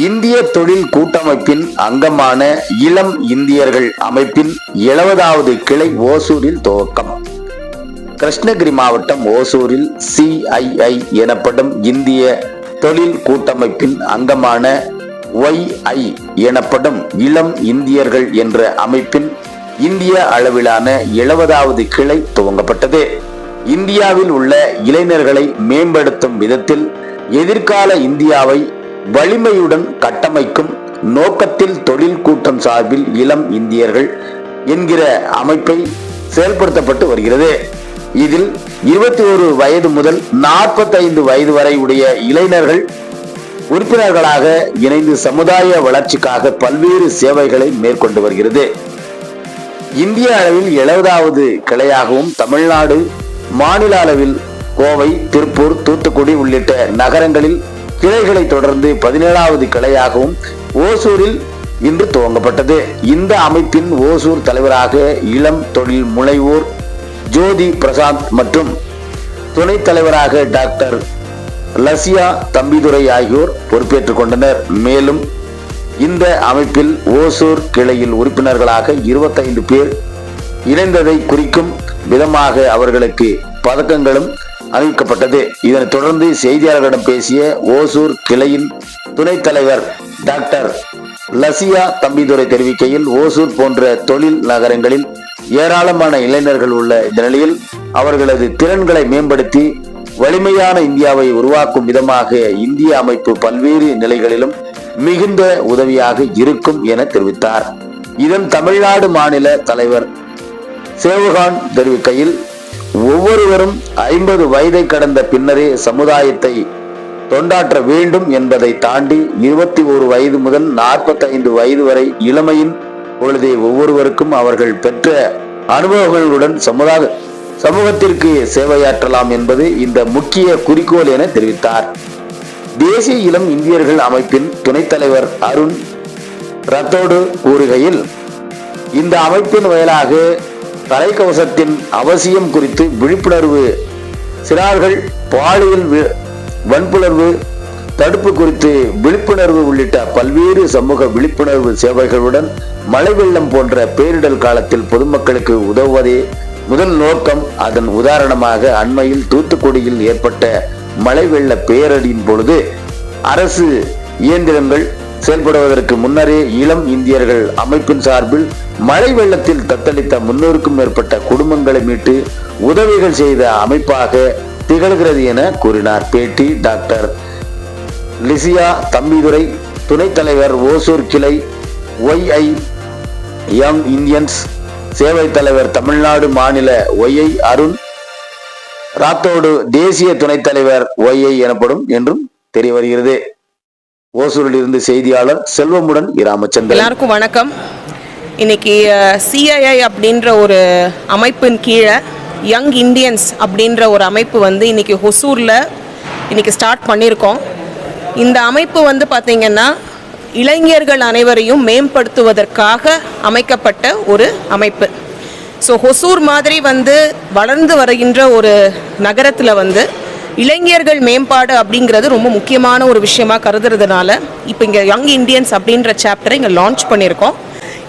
இந்திய தொழில் கூட்டமைப்பின் அங்கமான இளம் இந்தியர்கள் அமைப்பின் எழுபதாவது கிளை ஓசூரில் துவக்கம். கிருஷ்ணகிரி மாவட்டம் ஓசூரில் சிஐஐ எனப்படும் இந்திய தொழில் கூட்டமைப்பின் அங்கமான ஒய்ஐ எனப்படும் இளம் இந்தியர்கள் என்ற அமைப்பின் இந்திய அளவிலான எழுபதாவது கிளை துவங்கப்பட்டது. இந்தியாவில் உள்ள இளைஞர்களை மேம்படுத்தும் விதத்தில் எதிர்கால இந்தியாவை வலிமையுடன் கட்டமைக்கும் நோக்கத்தில் தொழில் கூட்டம் சார்பில் இளம் இந்தியர்கள் என்கிற அமைப்பை செயல்படுத்தப்பட்டு வருகிறது. இதில் இருபத்தி ஒரு வயது முதல் நாற்பத்தைந்து வயது வரை உடைய இளைஞர்கள் உறுப்பினர்களாக இணைந்து சமுதாய வளர்ச்சிக்காக பல்வேறு சேவைகளை மேற்கொண்டு வருகிறது. இந்திய அளவில் எழுபதாவது கிளையாகவும் தமிழ்நாடு மாநில அளவில் கோவை திருப்பூர் தூத்துக்குடி உள்ளிட்ட நகரங்களில் கிளைகளை தொடர்ந்து பதினேழாவது கிளையாகவும் ஓசூரில் இன்று துவங்கப்பட்டது. இந்த அமைப்பின் ஓசூர் தலைவராக இளம் தொழில் முனைவோர் ஜோதி பிரசாந்த் மற்றும் துணைத் தலைவராக டாக்டர் லசியா தம்பிதுரை ஆகியோர் பொறுப்பேற்றுக் கொண்டனர். மேலும் இந்த அமைப்பில் ஓசூர் கிளையில் உறுப்பினர்களாக இருபத்தைந்து பேர் இணைந்ததை குறிக்கும் விதமாக அவர்களுக்கு பதக்கங்களும் அறிவிக்கப்பட்டது. இதனைத் தொடர்ந்து செய்தியாளர்களிடம் பேசிய ஓசூர் கிளையின் துணைத் தலைவர் டாக்டர் லசியா தம்பிதுரை தெரிவிக்கையில் ஓசூர் போன்ற தொழில் நகரங்களில் ஏராளமான இளைஞர்கள் உள்ள இந்த நிலையில் அவர்களது திறன்களை மேம்படுத்தி வலிமையான இந்தியாவை உருவாக்கும் விதமாக இந்திய அமைப்பு பல்வேறு நிலைகளிலும் மிகுந்த உதவியாக இருக்கும் என தெரிவித்தார். இதன் தமிழ்நாடு மாநில தலைவர் சேவகான் தெரிவிக்கையில் ஒவ்வொருவரும் ஐம்பது வயதை கடந்த பின்னரே சமுதாயத்தை தொண்டாற்ற வேண்டும் என்பதை தாண்டி இருபத்தி ஒரு வயது முதல் நாற்பத்தைந்து வயது வரை இளமையின் பொழுதே ஒவ்வொருவருக்கும் அவர்கள் பெற்ற அனுபவங்களுடன் சமுதாய சமூகத்திற்கு சேவையாற்றலாம் என்பது இந்த முக்கிய குறிக்கோள் என தெரிவித்தார். தேசிய இளம் இந்தியர்கள் அமைப்பின் துணைத் தலைவர் அருண் ரத்தோடு கூறுகையில் இந்த அமைப்பின் வாயிலாக தலைக்கவசத்தின் அவசியம் குறித்து விழிப்புணர்வு சிறார்கள் பாலியல் வன்புணர்வு தடுப்பு குறித்து விழிப்புணர்வு உள்ளிட்ட பல்வேறு சமூக விழிப்புணர்வு சேவைகளுடன் மழை வெள்ளம் போன்ற பேரிடர் காலத்தில் பொதுமக்களுக்கு உதவுவதே முதல் நோக்கம். அதன் உதாரணமாக அண்மையில் தூத்துக்குடியில் ஏற்பட்ட மழை வெள்ள பேரடியின் பொழுது அரசு இயந்திரங்கள் செயல்படுவதற்கு முன்னரே இளம் இந்தியர்கள் அமைப்பின் சார்பில் மழை வெள்ளத்தில் தத்தளித்த முன்னூறுக்கும் மேற்பட்ட குடும்பங்களை மீட்டு உதவிகள் செய்த அமைப்பாக திகழ்கிறது என கூறினார். பேட்டி டாக்டர் லிசியா தம்பிதுரை துணைத் தலைவர் ஓசூர் கிளை ஒய்ஐ யங் இந்தியன்ஸ் சேவை தலைவர் தமிழ்நாடு மாநில ஒய்ஐ அருண் ராத்தோடு தேசிய துணைத் தலைவர் ஒய்ஐ எனப்படும் என்றும் தெரிய வருகிறது. ஓசூரில் இருந்து செய்தியாளர் செல்வமுடன் இராமச்சந்திரன் எல்லாருக்கும் வணக்கம். இன்னைக்கு சிஐஐ அப்படின்ற ஒரு அமைப்பின் கீழே யங் இந்தியன்ஸ் அப்படின்ற ஒரு அமைப்பு வந்து இன்னைக்கு ஹொசூரில் இன்னைக்கு ஸ்டார்ட் பண்ணியிருக்கோம் இந்த அமைப்பு வந்து பார்த்திங்கன்னா இளைஞர்கள் அனைவரையும் மேம்படுத்துவதற்காக அமைக்கப்பட்ட ஒரு அமைப்பு. ஸோ ஹொசூர் மாதிரி வந்து வளர்ந்து வருகின்ற ஒரு நகரத்தில் வந்து இளைஞர்கள் மேம்பாடு அப்படிங்கிறது ரொம்ப முக்கியமான ஒரு விஷயமா கருதுறதுனால இப்போ இங்கே யங் இந்தியன்ஸ் அப்படின்ற சாப்டரை இங்கே லான்ச் பண்ணியிருக்கோம்.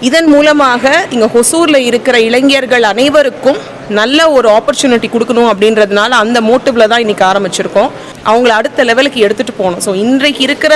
இதன் மூலமாக இங்கே ஹொசூரில் இருக்கிற இளைஞர்கள் அனைவருக்கும் நல்ல ஒரு ஆப்பர்ச்சுனிட்டி கொடுக்கணும் அப்படின்றதுனால அந்த மோட்டிவில் தான் இன்றைக்கி ஆரம்பிச்சிருக்கோம். அவங்கள அடுத்த லெவலுக்கு எடுத்துகிட்டு போகணும். ஸோ இன்றைக்கு இருக்கிற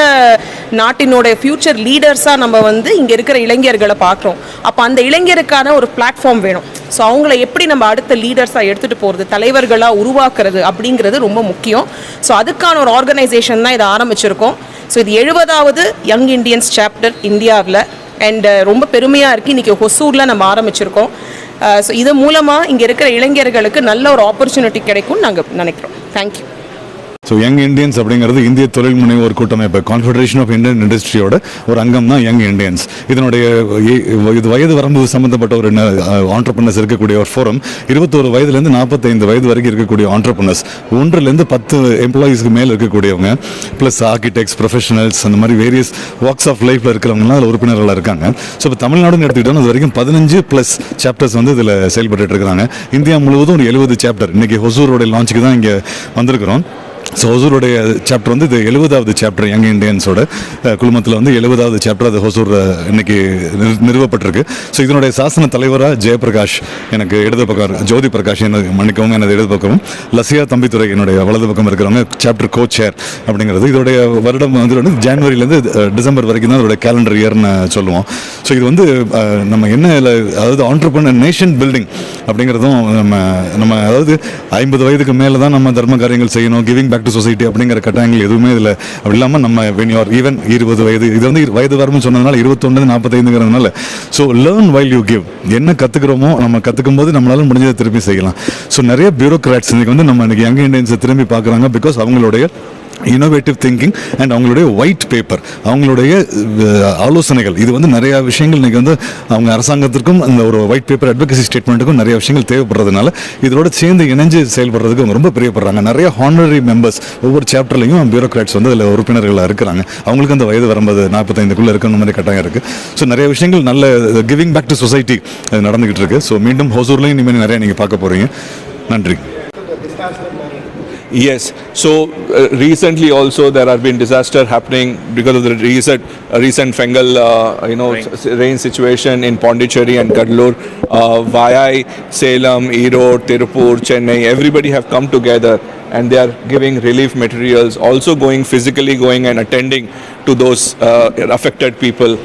நாட்டினோட ஃப்யூச்சர் லீடர்ஸாக நம்ம வந்து இங்கே இருக்கிற இளைஞர்களை பார்க்குறோம். அப்போ அந்த இளைஞருக்கான ஒரு பிளாட்ஃபார்ம் வேணும். ஸோ அவங்கள எப்படி நம்ம அடுத்த லீடர்ஸாக எடுத்துகிட்டு போகிறது தலைவர்களாக உருவாக்குறது அப்படிங்கிறது ரொம்ப முக்கியம். ஸோ அதுக்கான ஒரு ஆர்கனைசேஷன் தான் இதை ஆரம்பிச்சிருக்கோம். ஸோ இது எழுபதாவது யங் இண்டியன்ஸ் சாப்டர் இந்தியாவில். அண்ட் ரொம்ப பெருமையாக இருக்குது இன்றைக்கி ஹொசூரில் நம்ம ஆரம்பிச்சிருக்கோம். Uh, ஸோ இது மூலமாக இங்கே இருக்கிற இளைஞர்களுக்கு நல்ல ஒரு ஆப்பர்ச்சுனிட்டி கிடைக்கும்னு நாங்கள் நினைக்கிறோம். தேங்க்யூ ஸோ யங் இந்தியன்ஸ் அப்படிங்கிறது இந்திய தொழில் முனைவோர் கூட்டமைப்பு கான்ஃபெடரேஷன் ஆஃப் இந்தியன் இண்டஸ்ட்ரியோட ஒரு அங்கம் தான் யங் இந்தியன்ஸ் இதனுடைய ஏ- இது வயது வரம்பு சம்மந்தப்பட்ட ஒரு ஆண்டர்பிரினர்ஸ் இருக்கக்கூடிய ஒரு ஃபோரம் இருபத்தோரு வயதுலேருந்து நாற்பத்தைந்து வயது வரைக்கும் இருக்கக்கூடிய ஆண்டர்பிரினர்ஸ் ஒன்றுலேருந்து பத்து எம்ப்ளாயீஸ்க்கு மேலே இருக்கக்கூடியவங்க ப்ளஸ் ஆர்கிடெக்ட்ஸ் ப்ரொஃபஷனல்ஸ் அந்த மாதிரி வேரியஸ் வாக்ஸ் ஆஃப் லைஃப்பில் இருக்கிறவங்கலாம் அதில் உறுப்பினர்களாக இருக்காங்க. ஸோ இப்போ தமிழ்நாடுன்னு எடுத்துக்கிட்டோம் அது வரைக்கும் பதினஞ்சு ப்ளஸ் சாப்டர்ஸ் வந்து இதில் செயல்பட்டு இருக்காங்க இந்தியா முழுவதும் ஒரு எழுபது சாப்டர் இன்றைக்கி ஹொசூரோட லான்ச்சுக்கு தான் இங்கே வந்திருக்கிறோம். ஸோ ஹொசூருடைய சாப்டர் வந்து இது எழுபதாவது சாப்டர் யங் இந்தியன்ஸோட குழுமத்தில் வந்து எழுபதாவது சாப்டர் அது ஹொசூர் இன்னைக்கு நிறு- நிறுவப்பட்டிருக்கு. ஸோ இதனுடைய சாசன தலைவராக ஜெயபிரகாஷ் எனக்கு இடது பக்கம் ஜோதி பிரகாஷ் எனக்கு மன்னிக்கவும் எனது இடது பக்கமும். லசியா தம்பித்துறை என்னுடைய வலது பக்கம் இருக்கிறவங்க சாப்டர் கோ சேர் அப்படிங்கிறது. இதோடைய வருடம் வந்து ஜான்வரியிலேருந்து டிசம்பர் வரைக்கும் தான் இதோட கேலண்டர் இயர்னு சொல்லுவோம். ஸோ இது வந்து நம்ம என்ன இதுல, அதாவது ஆண்டர்பனர் நேஷன் பில்டிங் அப்படிங்கிறதும் நம்ம நம்ம அதாவது ஐம்பது வயதுக்கு மேலே தான் நம்ம தர்ம காரியங்கள் செய்யணும் கிவிங் பேக் டு சொசைட்டி அப்படிங்கிற கட்டாயங்கள் எதுவுமே இதில் அப்படி இல்லாமல் நம்ம வென் யூஆர் ஈவன் இருபது வயது இது வந்து வயது வரம்பு சொன்னதுனால இருபத்தொன்று நாற்பத்தைந்துங்கிறதுனால so learn while you give என்ன கற்றுக்கிறோமோ நம்ம கற்றுக்கும் போது நம்மளால முடிஞ்சதை திருப்பி செய்யலாம். ஸோ நிறைய பியூரோக்ராட்ஸ் இன்றைக்கி வந்து நம்ம இன்னைக்கு யங் இண்டியன்ஸை திரும்பி பார்க்குறாங்க பிகாஸ் அவங்களுடைய இனோவேட்டிவ் திங்கிங் அண்ட் அவங்களுடைய ஒயிட் பேப்பர் அவங்களுடைய ஆலோசனைகள். இது வந்து நிறைய விஷயங்கள். இன்றைக்கி வந்து அவங்க அரசாங்கத்திற்கும் அந்த ஒரு ஒயிட் பேப்பர் அட்வொகசி ஸ்டேட்மெண்ட்டுக்கும் நிறைய விஷயங்கள் தேவைப்படுறதுனால இதோட சேர்ந்து இணைஞ்சு செயல்படுறதுக்கு அவங்க ரொம்ப பிரியப்படுறாங்க. நிறைய ஹானரரி மெம்பர்ஸ் ஒவ்வொரு சாப்டர்லையும் பியூரோக்ராட்ஸ் வந்து அதில் உறுப்பினர்களாக இருக்கிறாங்க. அவங்களுக்கு அந்த வயது வரும்போது நாற்பத்தைந்துக்குள்ளே இருக்கணும் மாதிரி கட்டாயம் இருக்குது ஸோ நிறைய விஷயங்கள் நல்ல கிவிங் பேக் டு சொசைட்டி நடந்துகிட்டு இருக்கு. ஸோ மீண்டும் ஹோசூர்லையும் இனிமேல் நிறைய நீங்கள் பார்க்க போகிறீங்க நன்றி. Yes. So uh, recently also there have been disaster happening because of the recent uh, recent Fengal uh, you know s- rain situation in Pondicherry and Kadalur. Uh, Vayai, Salem, Erode, Tirupur, Chennai. Everybody have come together and they are giving relief materials. Also going physically going and attending to those uh, affected people.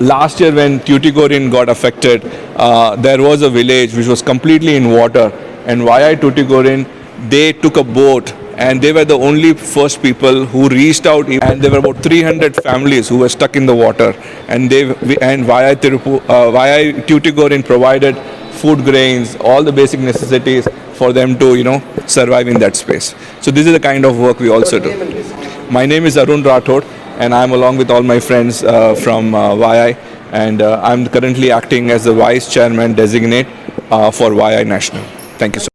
Last year when Tuticorin got affected, uh, there was a village which was completely in water and via Tuticorin they took a boat and they were the only first people who reached out and there were about 300 families who were stuck in the water and they and via Tirupu, uh, via Tuticorin provided food grains all the basic necessities for them to you know survive in that space so this is the kind of work we also do my name is Arun Rathod and I'm along with all my friends uh, from uh, YI and uh, I'm currently acting as the vice chairman designate uh, for YI National. Thank you so.